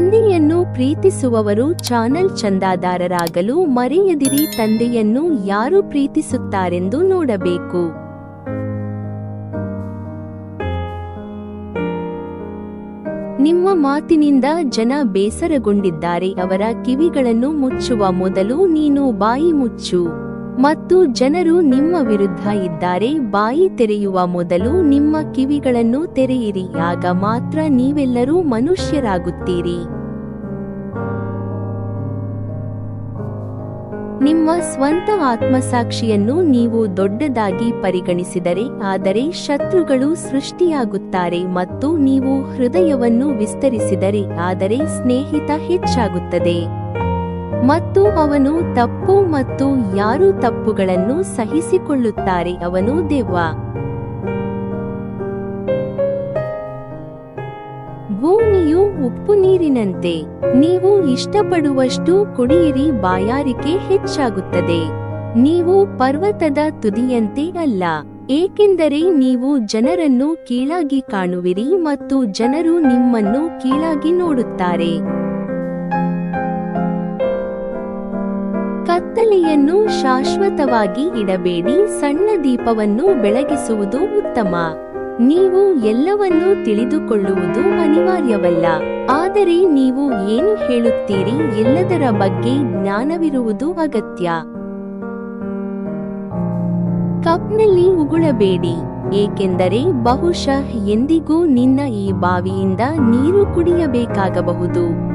ತಂದೆಯನ್ನು ಪ್ರೀತಿಸುವವರು ಚಾನಲ್ ಚಂದಾದಾರರಾಗಲು ಮರೆಯದಿರಿ, ತಂದೆಯನ್ನು ಯಾರು ಪ್ರೀತಿಸುತ್ತಾರೆಂದು ನೋಡಬೇಕು. ನಿಮ್ಮ ಮಾತಿನಿಂದ ಜನ ಬೇಸರಗೊಂಡಿದ್ದಾರೆ, ಅವರ ಕಿವಿಗಳನ್ನು ಮುಚ್ಚುವ ಮೊದಲು ನೀನು ಬಾಯಿ ಮುಚ್ಚು. ಮತ್ತು ಜನರು ನಿಮ್ಮ ವಿರುದ್ಧ ಇದ್ದಾರೆ. ಬಾಯಿ ತೆರೆಯುವ ಮೊದಲು ನಿಮ್ಮ ಕಿವಿಗಳನ್ನು ತೆರೆಯಿರಿ. ಆಗ ಮಾತ್ರ ನೀವೆಲ್ಲರೂ ಮನುಷ್ಯರಾಗುತ್ತೀರಿ. ನಿಮ್ಮ ಸ್ವಂತ ಆತ್ಮಸಾಕ್ಷಿಯನ್ನು ನೀವು ದೊಡ್ಡದಾಗಿ ಪರಿಗಣಿಸಿದರೆ, ಆದರೆ ಶತ್ರುಗಳು ಸೃಷ್ಟಿಯಾಗುತ್ತಾರೆ ಮತ್ತು ನೀವು ಹೃದಯವನ್ನು ವಿಸ್ತರಿಸಿದರೆ, ಆದರೆ ಸ್ನೇಹಿತ ಹೆಚ್ಚಾಗುತ್ತದೆ. ಮತ್ತು ಅವನು ತಪ್ಪು ಮತ್ತು ಯಾರು ತಪ್ಪುಗಳನ್ನು ಸಹಿಸಿಕೊಳ್ಳುತ್ತಾರೆ ಅವನು ದೆವ್ವ. ಭೂಮಿಯು ಉಪ್ಪು ನೀರಿನಂತೆ, ನೀವು ಇಷ್ಟಪಡುವಷ್ಟು ಕುಡಿಯಿರಿ, ಬಾಯಾರಿಕೆ ಹೆಚ್ಚಾಗುತ್ತದೆ. ನೀವು ಪರ್ವತದ ತುದಿಯಂತೆ ಅಲ್ಲ, ಏಕೆಂದರೆ ನೀವು ಜನರನ್ನು ಕೀಳಾಗಿ ಕಾಣುವಿರಿ ಮತ್ತು ಜನರು ನಿಮ್ಮನ್ನು ಕೀಳಾಗಿ ನೋಡುತ್ತಾರೆ. ಕತ್ತಲೆಯನ್ನು ಶಾಶ್ವತವಾಗಿ ಇಡಬೇಡಿ. ಸಣ್ಣ ದೀಪವನ್ನು ಬೆಳಗಿಸುವುದು ಉತ್ತಮ. ನೀವು ಎಲ್ಲವನ್ನೂ ತಿಳಿದುಕೊಳ್ಳುವುದು ಅನಿವಾರ್ಯವಲ್ಲ. ಆದರೆ ನೀವು ಏನು ಹೇಳುತ್ತೀರಿ ಎಲ್ಲದರ ಬಗ್ಗೆ ಜ್ಞಾನವಿರುವುದು ಅಗತ್ಯ. ಕಪ್ನಲ್ಲಿ ಉಗುಳಬೇಡಿ. ಏಕೆಂದರೆ ಬಹುಶಃ ಎಂದಿಗೂ ನಿನ್ನ ಈ ಬಾವಿಯಿಂದ ನೀರು ಕುಡಿಯಬೇಕಾಗಬಹುದು.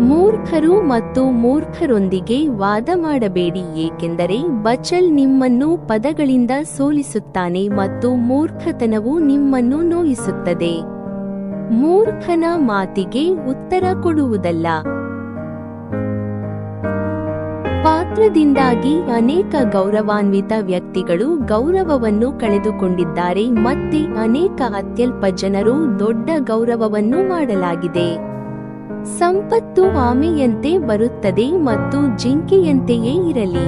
ಮೂರ್ಖರು ಮತ್ತು ಮೂರ್ಖರೊಂದಿಗೆ ವಾದ ಮಾಡಬೇಡಿ, ಏಕೆಂದರೆ ಬಚಲ್ ನಿಮ್ಮನ್ನು ಪದಗಳಿಂದ ಸೋಲಿಸುತ್ತಾನೆ ಮತ್ತು ಮೂರ್ಖತನವು ನಿಮ್ಮನ್ನು ನೋಯಿಸುತ್ತದೆ. ಮೂರ್ಖನ ಮಾತಿಗೆ ಉತ್ತರ ಕೊಡುವುದಲ್ಲ. ಪಾತ್ರದಿಂದಾಗಿ ಅನೇಕ ಗೌರವಾನ್ವಿತ ವ್ಯಕ್ತಿಗಳು ಗೌರವವನ್ನು ಕಳೆದುಕೊಂಡಿದ್ದಾರೆ, ಮತ್ತೆ ಅನೇಕ ಅತ್ಯಲ್ಪ ಜನರು ದೊಡ್ಡ ಗೌರವವನ್ನು ಮಾಡಲಾಗಿದೆ. ಸಂಪತ್ತು ಆಮೆಯಂತೆ ಬರುತ್ತದೆ ಮತ್ತು ಜಿಂಕೆಯಂತೆಯೇ ಇರಲಿ.